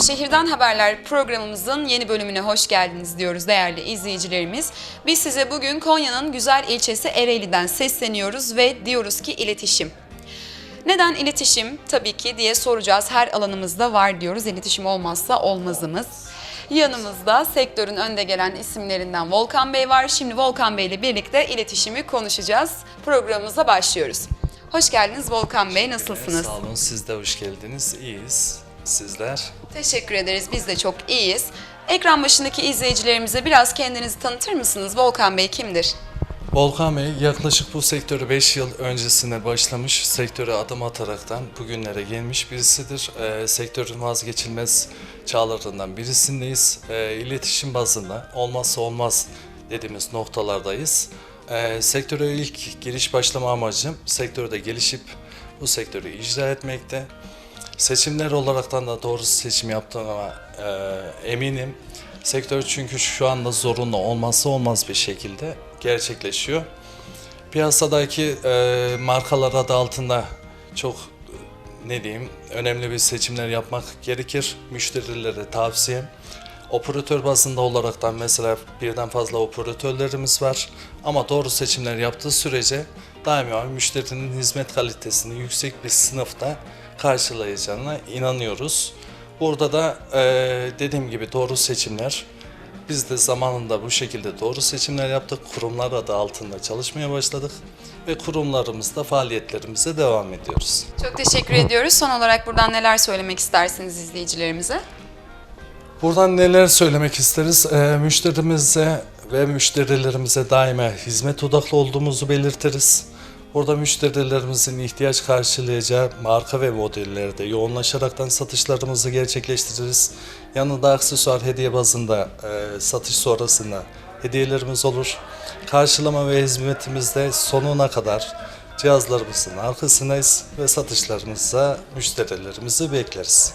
Sektörden Haberler programımızın yeni bölümüne hoş geldiniz diyoruz değerli izleyicilerimiz. Biz size bugün Konya'nın güzel ilçesi Ereğli'den sesleniyoruz ve diyoruz ki iletişim. Neden iletişim tabii ki diye soracağız. Her alanımızda var diyoruz. İletişim olmazsa olmazımız. Yanımızda sektörün önde gelen isimlerinden Volkan Bey var. Şimdi Volkan Bey ile birlikte iletişimi konuşacağız. Programımıza başlıyoruz. Hoş geldiniz Volkan Bey. Nasılsınız? Sağ olun, siz de hoş geldiniz. İyiyiz. Sizler? Teşekkür ederiz. Biz de çok iyiyiz. Ekran başındaki izleyicilerimize biraz kendinizi tanıtır mısınız? Volkan Bey kimdir? Volkan Bey yaklaşık bu sektörü 5 yıl öncesine başlamış, sektöre adım ataraktan bugünlere gelmiş birisidir. Ee, sektörün vazgeçilmez çağlarından birisindeyiz. Ee, iletişim bazında olmazsa olmaz dediğimiz noktalardayız. Ee, sektöre ilk giriş başlama amacım sektörde gelişip bu sektörü icra etmekte. Seçimler olaraktan da doğru seçim yaptığıma e, eminim. Sektör çünkü şu anda zorunlu olmazsa olmaz bir şekilde gerçekleşiyor. Piyasadaki e, markalar adı altında çok ne diyeyim önemli bir seçimler yapmak gerekir. Müşterilere tavsiyem. Operatör bazında olaraktan mesela birden fazla operatörlerimiz var. Ama doğru seçimler yaptığı sürece daima müşterinin hizmet kalitesini yüksek bir sınıfta karşılayacağına inanıyoruz. Burada da e, dediğim gibi doğru seçimler. Biz de zamanında bu şekilde doğru seçimler yaptık. Kurumlar adı altında çalışmaya başladık. Ve kurumlarımızda faaliyetlerimize devam ediyoruz. Çok teşekkür ediyoruz. Son olarak buradan neler söylemek istersiniz izleyicilerimize? Buradan neler söylemek isteriz? Ee, müşterimize ve müşterilerimize daima hizmet odaklı olduğumuzu belirtiriz. Burada müşterilerimizin ihtiyaç karşılayacağı marka ve modellerde yoğunlaşaraktan satışlarımızı gerçekleştiririz. Yanında aksesuar hediye bazında e, satış sonrasında hediyelerimiz olur. Karşılama ve hizmetimizde sonuna kadar cihazlarımızın arkasındayız ve satışlarımıza müşterilerimizi bekleriz.